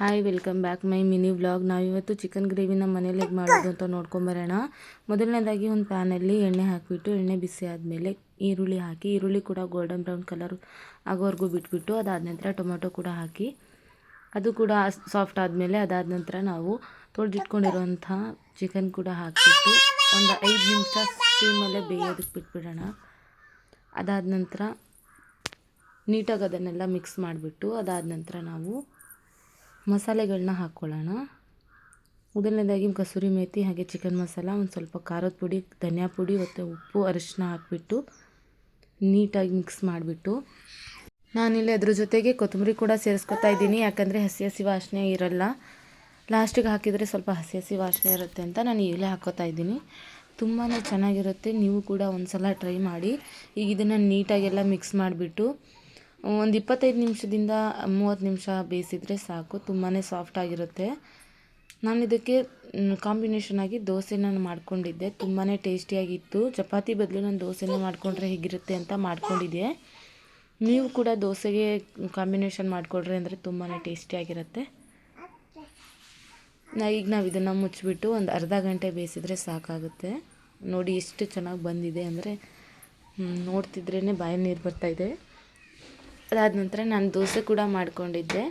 Hi welcome back my mini vlog ನಾವಿವತ್ತು chicken ಗ್ರೇವಿನ ಮನೇಲಿ ಹೇಗೆ ಮಾಡೋದು ಅಂತ ನೋಡ್ಕೊಂಬರೋಣ ಮೊದಲನೇದಾಗಿ ಒಂದು ಪ್ಯಾನಲ್ಲಿ ಎಣ್ಣೆ ಹಾಕಿಬಿಟ್ಟು, ಎಣ್ಣೆ ಬಿಸಿ ಆದಮೇಲೆ ಈರುಳ್ಳಿ ಹಾಕಿ, ಈರುಳ್ಳಿ ಕೂಡ ಗೋಲ್ಡನ್ ಬ್ರೌನ್ ಕಲರ್ ಆಗೋವರೆಗೂ ಬಿಟ್ಬಿಟ್ಟು ಅದಾದ ನಂತರ ಟೊಮೊಟೊ ಕೂಡ ಹಾಕಿ, ಅದು ಕೂಡ ಸಾಫ್ಟ್ ಆದಮೇಲೆ ಅದಾದ ನಂತರ ನಾವು ತೊಳೆದಿಟ್ಕೊಂಡಿರುವಂಥ ಚಿಕನ್ ಕೂಡ ಹಾಕಿಬಿಟ್ಟು ಒಂದು ಐದು ನಿಮಿಷ ಸ್ಟೀಮಲ್ಲೇ ಬೇಯೋದಕ್ಕೆ ಬಿಟ್ಬಿಡೋಣ. ಅದಾದ ನಂತರ ನೀಟಾಗಿ ಅದನ್ನೆಲ್ಲ ಮಿಕ್ಸ್ ಮಾಡಿಬಿಟ್ಟು ಅದಾದ ನಂತರ ನಾವು ಮಸಾಲೆಗಳನ್ನ ಹಾಕ್ಕೊಳ್ಳೋಣ. ಮೊದಲನೇದಾಗಿ ಕಸೂರಿ ಮೇಥಿ ಹಾಗೆ ಚಿಕನ್ ಮಸಾಲ, ಒಂದು ಸ್ವಲ್ಪ ಖಾರದ ಪುಡಿ, ಧನಿಯಾ ಪುಡಿ ಮತ್ತು ಉಪ್ಪು ಅರಿಶಿನ ಹಾಕಿಬಿಟ್ಟು ನೀಟಾಗಿ ಮಿಕ್ಸ್ ಮಾಡಿಬಿಟ್ಟು ನಾನಿಲ್ಲಿ ಅದ್ರ ಜೊತೆಗೆ ಕೊತ್ತಂಬರಿ ಕೂಡ ಸೇರಿಸ್ಕೊತಾ ಇದ್ದೀನಿ. ಯಾಕಂದರೆ ಹಸಿ ಹಸಿ ವಾಸನೆ ಇರಲ್ಲ. ಲಾಸ್ಟಿಗೆ ಹಾಕಿದರೆ ಸ್ವಲ್ಪ ಹಸಿ ಹಸಿ ವಾಸನೆ ಇರುತ್ತೆ ಅಂತ ನಾನು ಈಗಲೇ ಹಾಕೋತಾ ಇದ್ದೀನಿ. ತುಂಬಾ ಚೆನ್ನಾಗಿರುತ್ತೆ. ನೀವು ಕೂಡ ಒಂದು ಸಲ ಟ್ರೈ ಮಾಡಿ. ಈಗ ಇದನ್ನು ನೀಟಾಗೆಲ್ಲ ಮಿಕ್ಸ್ ಮಾಡಿಬಿಟ್ಟು ಒಂದು ಇಪ್ಪತ್ತೈದು ನಿಮಿಷದಿಂದ ಮೂವತ್ತು ನಿಮಿಷ ಬೇಯಿಸಿದರೆ ಸಾಕು ತುಂಬಾ ಸಾಫ್ಟಾಗಿರುತ್ತೆ ನಾನು ಇದಕ್ಕೆ ಕಾಂಬಿನೇಷನ್ ಆಗಿ ದೋಸೆನ ಮಾಡ್ಕೊಂಡಿದ್ದೆ. ತುಂಬಾ ಟೇಸ್ಟಿಯಾಗಿತ್ತು ಚಪಾತಿ ಬದಲು ನಾನು ದೋಸೆನ ಮಾಡಿಕೊಂಡ್ರೆ ಹೇಗಿರುತ್ತೆ ಅಂತ ಮಾಡ್ಕೊಂಡಿದ್ದೆ. ನೀವು ಕೂಡ ದೋಸೆಗೆ ಕಾಂಬಿನೇಷನ್ ಮಾಡಿಕೊಡ್ರಿ ಅಂದರೆ ತುಂಬಾ ಟೇಸ್ಟಿಯಾಗಿರುತ್ತೆ ನಾ ಈಗ ನಾವು ಇದನ್ನು ಮುಚ್ಚಿಬಿಟ್ಟು ಒಂದು ಅರ್ಧ ಗಂಟೆ ಬೇಯಿಸಿದರೆ ಸಾಕಾಗುತ್ತೆ. ನೋಡಿ ಎಷ್ಟು ಚೆನ್ನಾಗಿ ಬಂದಿದೆ ಅಂದರೆ ನೋಡ್ತಿದ್ರೇ ಬಾಯಲ್ಲಿ ನೀರು ಬರ್ತಾಯಿದೆ ಅದಾದ ನಂತರ ನಾನು ದೋಸೆ ಕೂಡ ಮಾಡ್ಕೊಂಡಿದ್ದೆ.